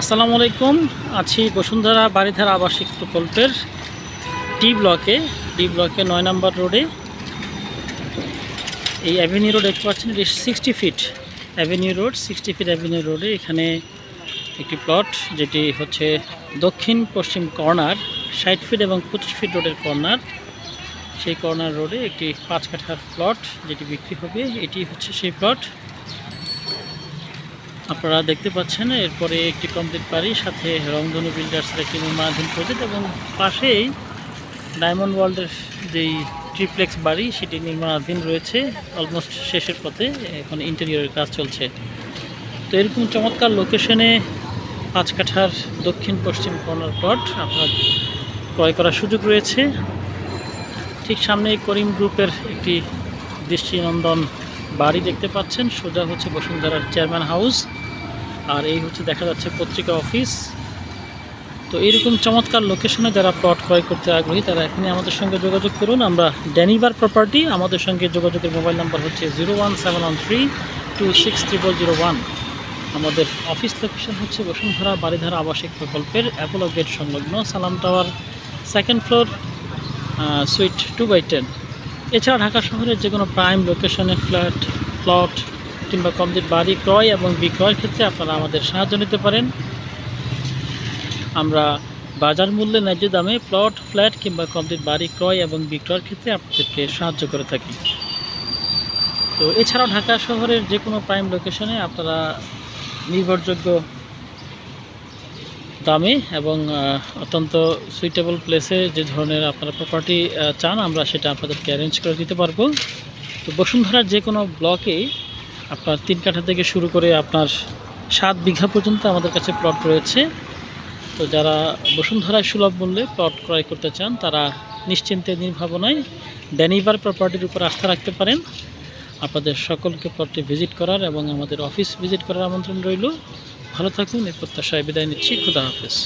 আসসালামু আলাইকুম। আছি বসুন্ধরা বাড়িধারা আবাসিক প্রকল্পের ডি ব্লকে। ডি ব্লকে নয় নম্বর রোডে। এই অ্যাভিনিউ রোড দেখতে পাচ্ছেন sixty feet avenue road. Sixty feet avenue রোডে এখানে একটি প্লট, যেটি হচ্ছে দক্ষিণ পশ্চিম কর্নার, ষাট ফিট এবং পঁচিশ ফিট রোডের কর্নার। সেই কর্নার রোডে একটি পাঁচ কাঠার প্লট, যেটি বিক্রি হবে। এটি হচ্ছে সেই প্লট। আপনারা দেখতে পাচ্ছেন, এরপরে একটি কমপ্লিট বাড়ি, সাথে রংধনু বিল্ডার্সের একটি নির্মাণাধীন প্রজেক্ট এবং পাশেই ডায়মন্ড ওয়ার্ল্ডের যেই ট্রিপ্লেক্স বাড়ি, সেটি নির্মাণাধীন রয়েছে অলমোস্ট শেষের পথে এখন ইন্টেরিয়রের কাজ চলছে। তো এরকম চমৎকার লোকেশনে পাঁচ কাঠার দক্ষিণ পশ্চিম কর্নার প্লট আপনার ক্রয় করার সুযোগ রয়েছে। ঠিক সামনে করিম গ্রুপের একটি দৃষ্টিনন্দন বাড়ি দেখতে পাচ্ছেন, সোজা হচ্ছে বসুন্ধরার চেয়ারম্যান হাউস আর এই হচ্ছে দেখা যাচ্ছে পত্রিকা অফিস। তো এইরকম চমৎকার লোকেশনে যারা প্লট ক্রয় করতে আগ্রহী, তারা এখানে আমাদের সঙ্গে যোগাযোগ করুন। আমরা ড্যানিবার প্রপার্টি আমাদের সঙ্গে যোগাযোগের মোবাইল নাম্বার হচ্ছে zero one seven one three two six zero one আমাদের অফিস লোকেশন হচ্ছে বসুন্ধরা বাড়িধারা আবাসিক প্রকল্পের অ্যাপোলো গেট সংলগ্ন Salam tower second floor suite two by ten এছাড়া ঢাকা শহরের যে কোনো প্রাইম লোকেশনে ফ্ল্যাট প্লট কিংবা কমপ্লিট বাড়ি ক্রয় এবং বিক্রয়ের ক্ষেত্রে আপনারা আমাদের সাহায্য নিতে পারেন। আমরা বাজার মূল্যে ন্যায্য দামে প্লট, ফ্ল্যাট কিংবা কমপ্লিট বাড়ি ক্রয় এবং বিক্রয়ের ক্ষেত্রে আপনাদেরকে সাহায্য করে থাকি। তো এছাড়াও ঢাকা শহরের যে কোনো প্রাইম লোকেশনে আপনারা নির্ভরযোগ্য দামে এবং অত্যন্ত সুইটেবল প্লেসে যে ধরনের আপনারা প্রপার্টি চান, আমরা সেটা আপনাদেরকে অ্যারেঞ্জ করে দিতে পারব। তো বসুন্ধরার যে কোনো ব্লকে আপনার তিন কাঠা থেকে শুরু করে আপনার সাত বিঘা পর্যন্ত আমাদের কাছে প্লট রয়েছে। তো যারা বসুন্ধরায় সুলভ মূল্যে প্লট ক্রয় করতে চান, তারা নিশ্চিন্তে নির্ভাবনায় ড্যানিভার প্রপার্টির উপর আস্থা রাখতে পারেন। আপনাদের সকলকে প্লটটি ভিজিট করার এবং আমাদের অফিস ভিজিট করার আমন্ত্রণ রইল। ভালো থাকুন, এই প্রত্যাশায় বিদায় নিচ্ছি। খুদা হাফেজ।